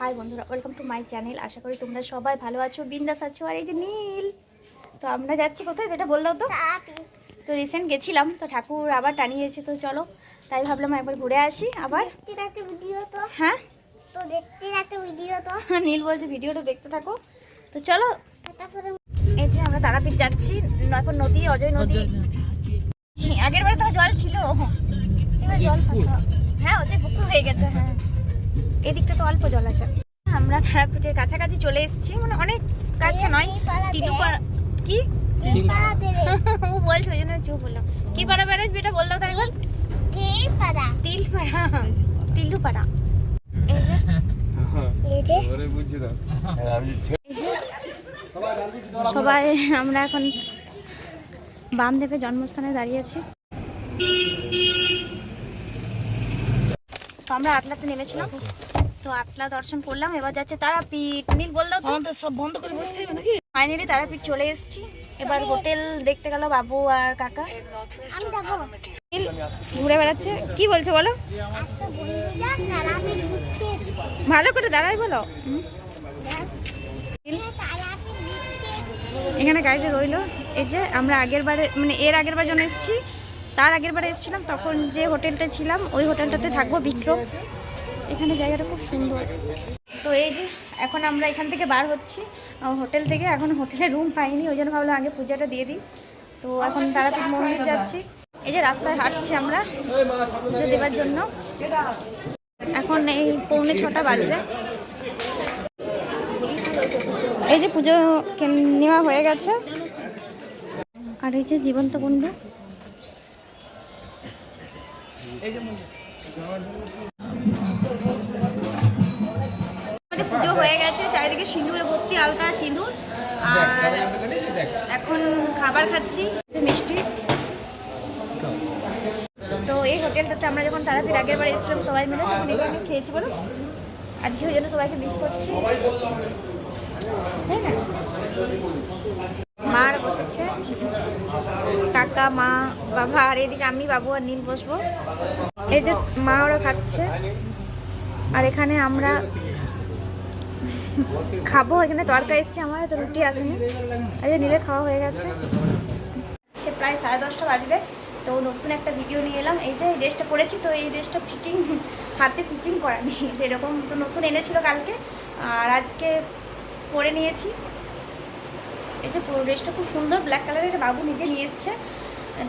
High বন্ধুরা welcome to my channel আশা করি তোমরা সবাই ভালো আছো বিন্দাস আছো আর এই যে নীল। তো আমরা যাচ্ছি কোথায় এটা বললাম তো। তো রিসেন্ট গেছিলাম তো ঠাকুর আবার টানিয়েছে তো চলো। তাই ভাবলাম একবার ঘুরে আসি আবার। ভিডিও তো। হ্যাঁ? তো দেখতে ভিডিও তো। নীল বলছে ভিডিওটা দেখতে থাকো। তো চলো। এই যে আমরা তারাপীঠ যাচ্ছি এখন নদী অজয় নদী। আগের বারে তো জল ছিল। এবার জল হ্যাঁ অজয় পুকুর হয়ে গেছে হ্যাঁ। এই দিকটা তো অল্প জল আছে। আমরা তারাপীঠের কাছাকাছি চলে এসেছি মানে অনেক কাছে নয় টিটুপাড়া কি? ও বলছে ওই জন্য চুপ বললাম কি পাড়া ব্যারেজ বেটা? বললাম তাই বল তিলপাড়া। তিল্লুপাড়া এই যে। এই যে। ওরে বুঝছি তো। আমি সবাই আমরা এখন বামদেবের জন্মস্থানে দাঁড়িয়েছি তো আমরা আটলাতে নেমেছিলাম। তো আটলা দর্শন করলাম এবার যাচ্ছে তারাপীঠ। নীল বলল আমাদের সব বন্ধ করে বসতে হবে নাকি? ফাইনালি তারাপীঠ চলে এসেছি। এবার হোটেল দেখতে গেল বাবু আর কাকা। আমি যাব। নীল ঘুরে বেড়াচ্ছে। কি বলছো বলো? ভালো করে দাঁড়াই বলো। ঘুরতে। এখানে গাড়িটা রইল। এই যে আমরা আগের বারে মানে এর আগের বার যখন এসেছি। তার আগের বারে এসেছিলাম তখন যে হোটেলটা ছিলাম ওই হোটেলটাতে থাকব বিক্রম। এখানে জায়গাটা খুব সুন্দর। তো এই যে এখন আমরা এখান থেকে বার হচ্ছি। হোটেল থেকে এখন হোটেলে রুম পাইনি ওই জন্য ভাবলাম আগে পূজাটা দিয়ে দিই। তো এখন তারাপীঠ মন্দির যাচ্ছি। এই যে রাস্তায় হাঁটছি আমরা পুজো দেওয়ার জন্য। এখন এই পৌনে ছটা বাজবে। এই যে পুজো নেওয়া হয়ে গেছে। আর এই যে জীবন্ত কুণ্ড। আমাদের পুজো হয়ে গেছে চারিদিকে সিঁদুরে ভর্তি আলতা সিঁদুর আর এখন খাবার খাচ্ছি মিষ্টি। তো এই হোটেলটাতে আমরা যখন তারাপীঠ আগের বার এসেছিলাম সবাই মিলে তখন এখানে খেয়েছি বলো। আজকে ওই জন্য সবাইকে মিস করছি। তাই না? মা আর বসেছে। কাকা, মা, বাবা, আর এদিকে আমি, বাবু আর নীল বসবো। এই যে মা ওরা খাচ্ছে। আর এখানে আমরা খাব। এখানে তরকা এসছে আমার, তো রুটি আসেনি। আর যে নীলে খাওয়া হয়ে গেছে। সে প্রায় সাড়ে দশটা বাজবে। তো নতুন একটা ভিডিও নিয়ে এলাম। এই যে এই ড্রেসটা পরেছি, তো এই ড্রেসটা ফিটিং হাতে ফিটিং করা নেই। সেরকম তো নতুন এনেছিল কালকে। আর আজকে পরে নিয়েছি। এই যে পুরো ড্রেসটা খুব সুন্দর ব্ল্যাক কালারের এটা বাবু নিজে নিয়ে এসছে।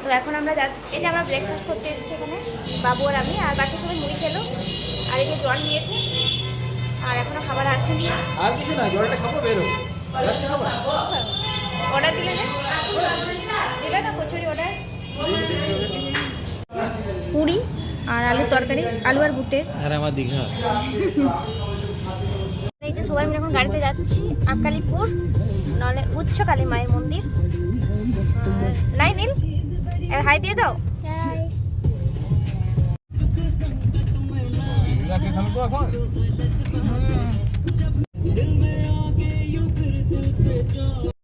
তো এখন আমরা যাচ্ছি এই যে আমরা ব্রেকফাস্ট করতে এসেছি এখানে বাবু আর আমি আর বাকি সবাই মুড়ি খেলো আর এই যে জল নিয়েছে আর এখনও খাবার আসেনি। আর কিছু না জলটা খাব বেরো অর্ডার দিলে যে? দিলে না কচুরি অর্ডার পুরি আর আলু তরকারি আলু আর বুটে। আর আমার দীঘা। এই যে সবাই মিলে এখন গাড়িতে যাচ্ছি আকালিপুর নলে উচ্চ কালী মায়ের মন্দির। আর নাই নীল? এর হাই দিয়ে দাও।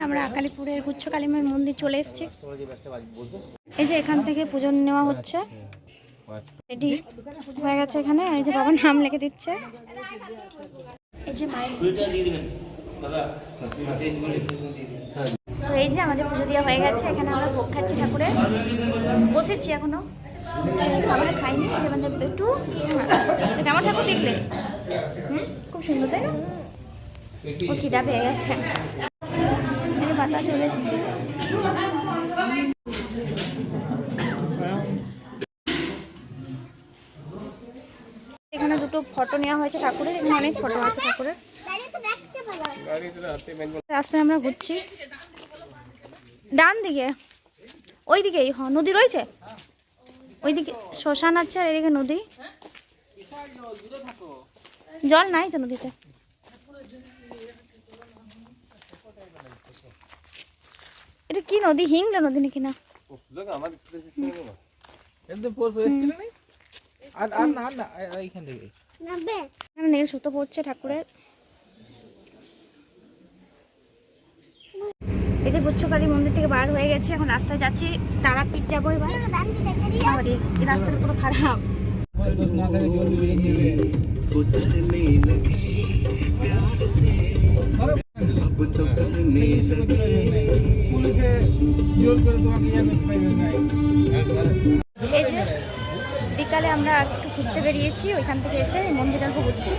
আমরা আকালিপুরের উচ্চ কালী মায়ের মন্দির চলে এসেছি। এই যে এখান থেকে পুজো নেওয়া হচ্ছে। রেডি হয়ে গেছে এখানে। এই যে বাবার নাম লিখে দিচ্ছে। এই যে তো এই যে আমাদের পুজো দেওয়া হয়ে গেছে এখানে আমরা ভোগ খাচ্ছি ঠাকুরের বসেছি এখনও। খাবার খাইনি আমাদের একটু। কেমন ঠাকুর দেখলে? হুম খুব সুন্দর তাই না? ও খিদা পেয়ে গেছে। বাতাস চলে এসেছে। এখানে দুটো ফটো নেওয়া হয়েছে ঠাকুরের এখানে অনেক ফটো আছে ঠাকুরের। রাস্তায় আমরা ঘুরছি। ডান দিকে ওই দিকেই হ নদী রয়েছে? ওইদিকে শ্মশান আছে আর এদিকে নদী। জল নাই তো নদীতে? এটা কি নদী? হিংলা নদী নাকি না? আর আর না না এইখান থেকে। নাবে এখানে নীল সুতো পড়ছে ঠাকুরের। এই যে গুচ্ছকালী মন্দির থেকে বার হয়ে গেছে এখন রাস্তায় যাচ্ছি তারাপীঠ যাব এবার। এই রাস্তাটা পুরো খারাপ। বিকালে আমরা আজ একটু ঘুরতে বেরিয়েছি ওইখান থেকে এসে মন্দিরটা খুব ঘুরছি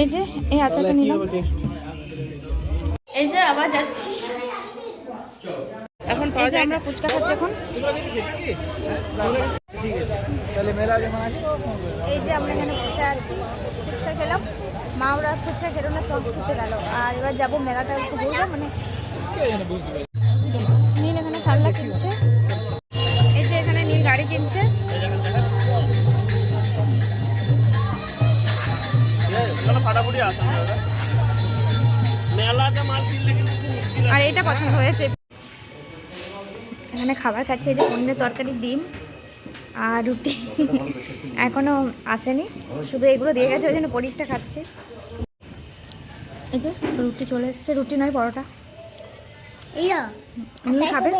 এই যে এই আচারটা নিলাম। এই যে আবার যাচ্ছি। এই যে আমরা ফুচকা খাচ্ছি এখন। আছে। এই যে আমরা এখানে বসে ফুচকা খেলাম। মা ওরা ফুচকা খেলো না চপ খেতে গেল আর এবার যাব মেলাটা একটু ঘুরবো মানে নীল এখানে কিনছে। এই যে এখানে নীল গাড়ি কিনছে। ফাটাফাটি আসা মেলাতে মাল কিনলে কিন্তু আর এটা পছন্দ হয়েছে। এখানে খাবার খাচ্ছে এই যে পনিরের তরকারি ডিম আর রুটি। এখনও আসেনি। শুধু এগুলো দিয়ে গেছে ওই জন্য পনিরটা খাচ্ছে। এই যে রুটি চলে এসেছে রুটি নয় পরোটা। খাবে?